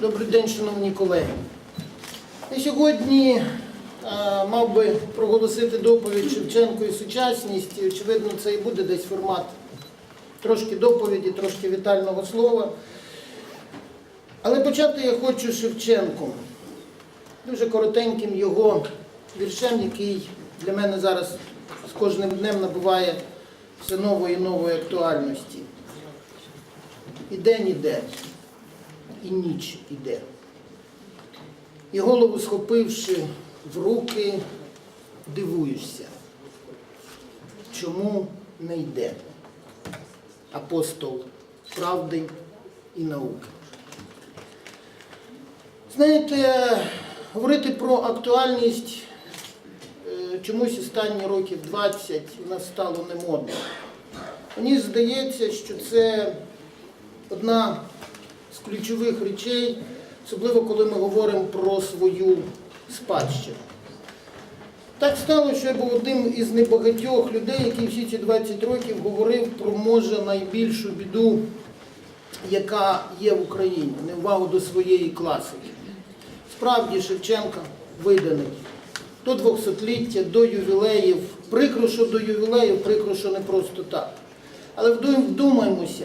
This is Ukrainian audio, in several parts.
Добрий день, шановні колеги. Я сьогодні е, мав би проголосити доповідь Шевченко і сучасність. І, очевидно, це і буде десь формат трошки доповіді, трошки вітального слова. Але почати я хочу Шевченком, дуже коротеньким його віршем, який для мене зараз з кожним днем набуває все нової і нової актуальності. І день іде, і ніч іде. І голову схопивши в руки, дивуєшся, чому не йде апостол правди і науки. Знаєте, говорити про актуальність е, чомусь останні років 20 у нас стало немодно. Мені здається, що це одна з ключових речей, особливо коли ми говоримо про свою спадщину. Так стало, що я був одним із небагатьох людей, який всі ці 20 років говорив про може найбільшу біду, яка є в Україні, неувагу до своєї класики. Справді Шевченка виданий до 200-ліття, до ювілеїв. Прикро, що до ювілеїв, прикро, що не просто так. Але вдум- вдумаймося,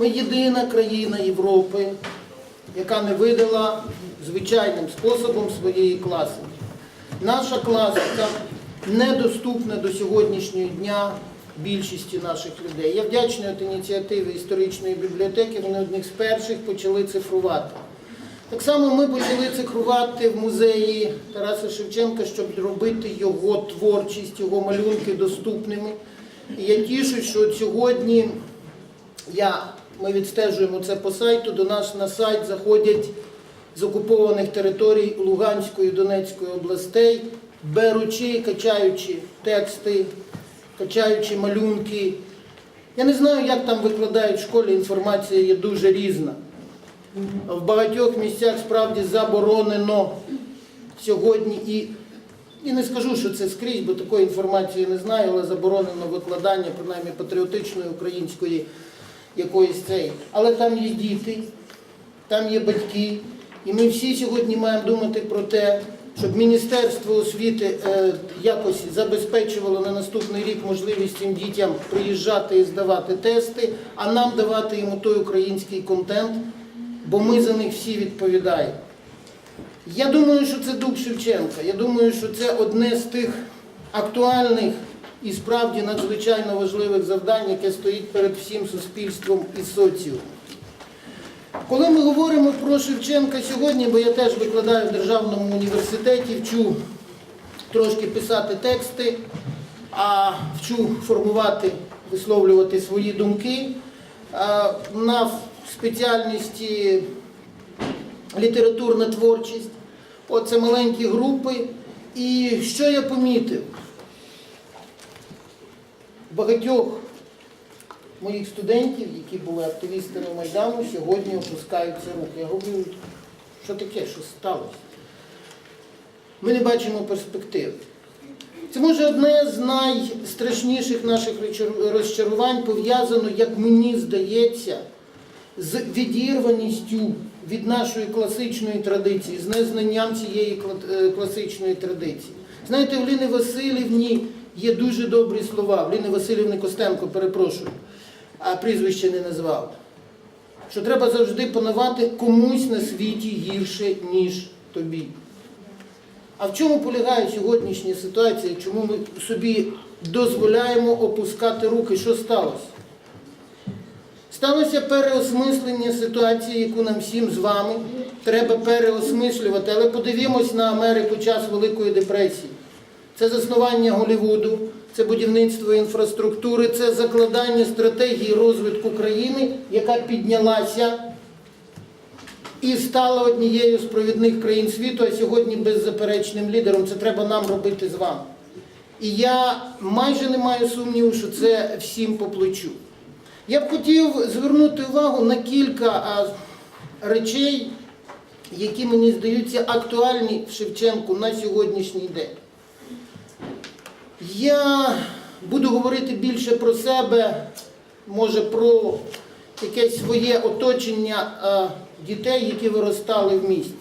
ми єдина країна Європи, яка не видала звичайним способом своєї класики. Наша класика недоступна до сьогоднішнього дня більшості наших людей. Я вдячний от ініціативі історичної бібліотеки, вони одних з перших почали цифрувати. Так само ми почали цифрувати в музеї Тараса Шевченка, щоб зробити його творчість, його малюнки доступними. І я тішусь, що сьогодні я, ми відстежуємо це по сайту, до нас на сайт заходять з окупованих територій Луганської і Донецької областей, беручи, качаючи тексти, качаючи малюнки. Я не знаю, як там викладають в школі, інформація є дуже різна. В багатьох місцях справді заборонено сьогодні і, і не скажу, що це скрізь, бо такої інформації не знаю, але заборонено викладання, принаймні патріотичної української якоїсь цієї. Але там є діти, там є батьки, і ми всі сьогодні маємо думати про те, щоб Міністерство освіти е, якось забезпечувало на наступний рік можливість цим дітям приїжджати і здавати тести, а нам давати йому той український контент, бо ми за них всі відповідаємо. Я думаю, що це дух Шевченка. Я думаю, що це одне з тих актуальних і справді надзвичайно важливих завдань, яке стоїть перед всім суспільством і соціумом. Коли ми говоримо про Шевченка сьогодні, бо я теж викладаю в Державному університеті, вчу трошки писати тексти, а вчу формувати, висловлювати свої думки на спеціальності літературна творчість. Оце маленькі групи. І що я помітив? Багатьох моїх студентів, які були активістами Майдану, сьогодні опускаються руки. Я говорю, що таке, що сталося? Ми не бачимо перспектив. Це може одне з найстрашніших наших розчарувань пов'язано, як мені здається, з відірваністю від нашої класичної традиції, з незнанням цієї е, класичної традиції. Знаєте, в Ліни Васильівні є дуже добрі слова. В Ліни Васильівни Костенко, перепрошую, а прізвище не назвав. Що треба завжди панувати комусь на світі гірше, ніж тобі. А в чому полягає сьогоднішня ситуація? Чому ми собі дозволяємо опускати руки? Що сталося? Сталося переосмислення ситуації, яку нам всім з вами треба переосмислювати. Але подивімось на Америку час Великої депресії. Це заснування Голлівуду, це будівництво інфраструктури, це закладання стратегії розвитку країни, яка піднялася і стала однією з провідних країн світу, а сьогодні беззаперечним лідером. Це треба нам робити з вами. І я майже не маю сумніву, що це всім по плечу. Я б хотів звернути увагу на кілька речей, які мені здаються актуальні в Шевченку на сьогоднішній день. Я буду говорити більше про себе, може про якесь своє оточення е, дітей, які виростали в місті.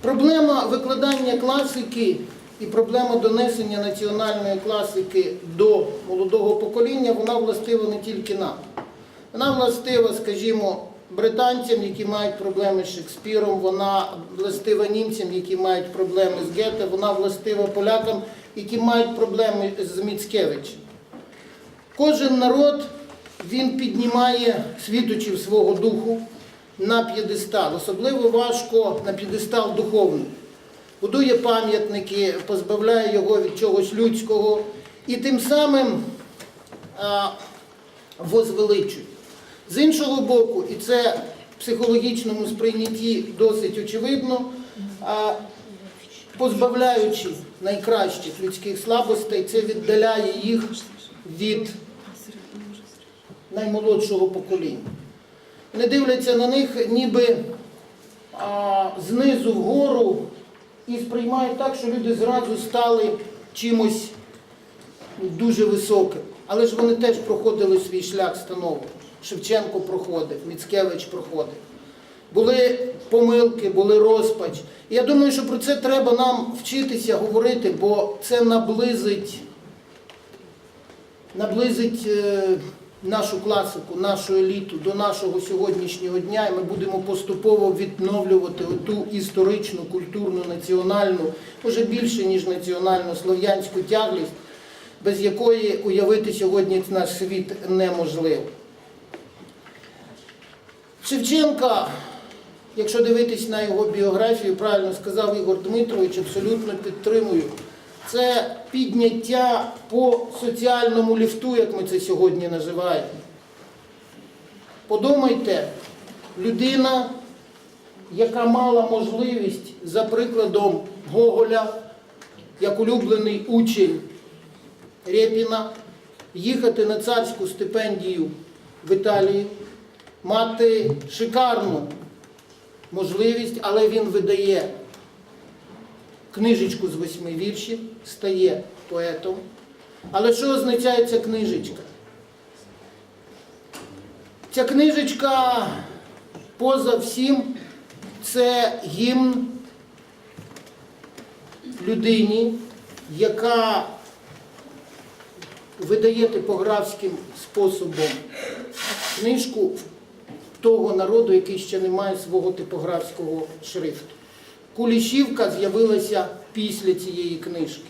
Проблема викладання класики і проблема донесення національної класики до молодого покоління, вона властива не тільки нам. Вона властива, скажімо, британцям, які мають проблеми з Шекспіром, вона властива німцям, які мають проблеми з Гете, вона властива полякам, які мають проблеми з Міцкевичем. Кожен народ він піднімає світочів свого духу на п'єдестал. Особливо важко на п'єдестал духовний. Будує пам'ятники, позбавляє його від чогось людського і тим самим а, возвеличує. З іншого боку, і це в психологічному сприйнятті досить очевидно, позбавляючи найкращих людських слабостей, це віддаляє їх від наймолодшого покоління. Вони дивляться на них ніби а, знизу вгору і сприймають так, що люди зразу стали чимось дуже високим. Але ж вони теж проходили свій шлях становлення. Шевченко проходив, Міцкевич проходив. Були помилки, були розпач. Я думаю, що про це треба нам вчитися говорити, бо це наблизить, наблизить е, нашу класику, нашу еліту до нашого сьогоднішнього дня, і ми будемо поступово відновлювати ту історичну, культурну, національну, може більше, ніж національну слов'янську тяглість, без якої уявити сьогодні наш світ неможливо. Шевченка, якщо дивитись на його біографію, правильно сказав Ігор Дмитрович, абсолютно підтримую. Це підняття по соціальному ліфту, як ми це сьогодні називаємо. Подумайте, людина, яка мала можливість, за прикладом Гоголя, як улюблений учень Рєпіна, їхати на царську стипендію в Італію, мати шикарну можливість, але він видає книжечку з восьми віршів, стає поетом. Але що означає ця книжечка? Ця книжечка поза всім це гімн людині, яка видає типографським способом книжку того народу, який ще не має свого типографського шрифту. Кулішівка з'явилася після цієї книжки.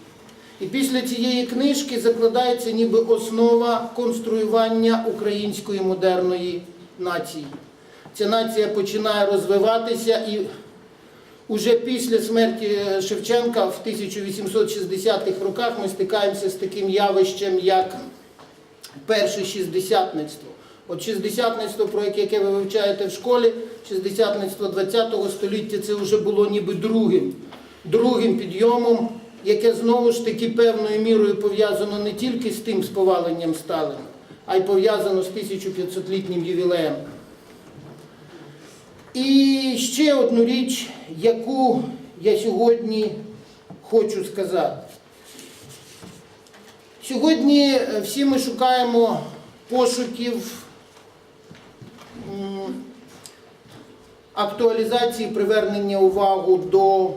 І після цієї книжки закладається ніби основа конструювання української модерної нації. Ця нація починає розвиватися і уже після смерті Шевченка в 1860-х роках ми стикаємося з таким явищем, як перше шістдесятництво. От шістдесятництво, про яке ви вивчаєте в школі, шістдесятництво ХХ століття, це вже було ніби другим, другим підйомом, яке знову ж таки певною мірою пов'язано не тільки з тим з поваленням Сталина, а й пов'язано з 1500-літнім ювілеєм. І ще одну річ, яку я сьогодні хочу сказати. Сьогодні е, всі ми шукаємо пошуків актуалізації, привернення увагу до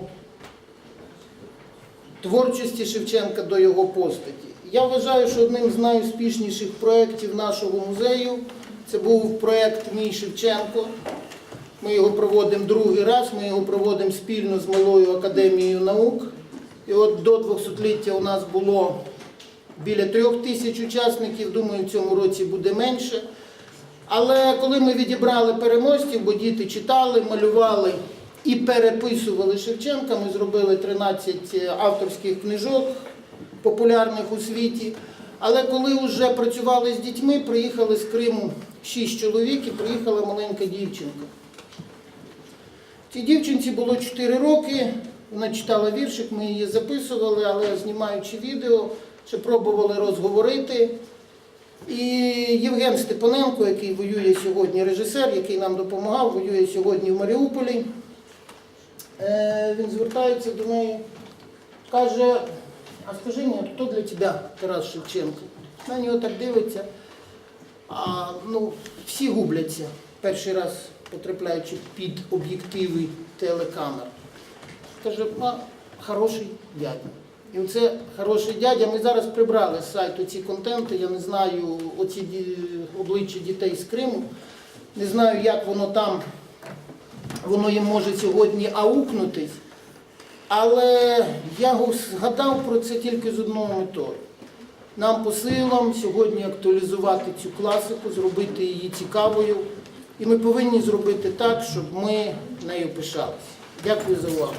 творчості Шевченка, до його постаті. Я вважаю, що одним з найуспішніших проєктів нашого музею це був проєкт Мій Шевченко. Ми його проводимо другий раз, ми його проводимо спільно з Малою академією наук. І от до 200-ліття у нас було біля трьох тисяч учасників, думаю, в цьому році буде менше. Але коли ми відібрали переможців, бо діти читали, малювали і переписували Шевченка, ми зробили 13 авторських книжок, популярних у світі. Але коли вже працювали з дітьми, приїхали з Криму 6 чоловік і приїхала маленька дівчинка. Цій дівчинці було 4 роки, вона читала віршик, ми її записували, але знімаючи відео, ще пробували розговорити. І Євген Степаненко, який воює сьогодні, режисер, який нам допомагав, воює сьогодні в Маріуполі, е, він звертається до неї, каже, а скажи мені, хто для тебе Тарас Шевченко? На нього так дивиться. А, ну, всі губляться перший раз потрапляючи під об'єктиви телекамер. Каже, а, хороший дядя. І оце хороший дядя. Ми зараз прибрали з сайту ці контенти. Я не знаю оці обличчя дітей з Криму. Не знаю, як воно там, воно їм може сьогодні аукнутись. Але я згадав про це тільки з одною метою. Нам по силам сьогодні актуалізувати цю класику, зробити її цікавою. І ми повинні зробити так, щоб ми нею пишалися. Дякую за увагу.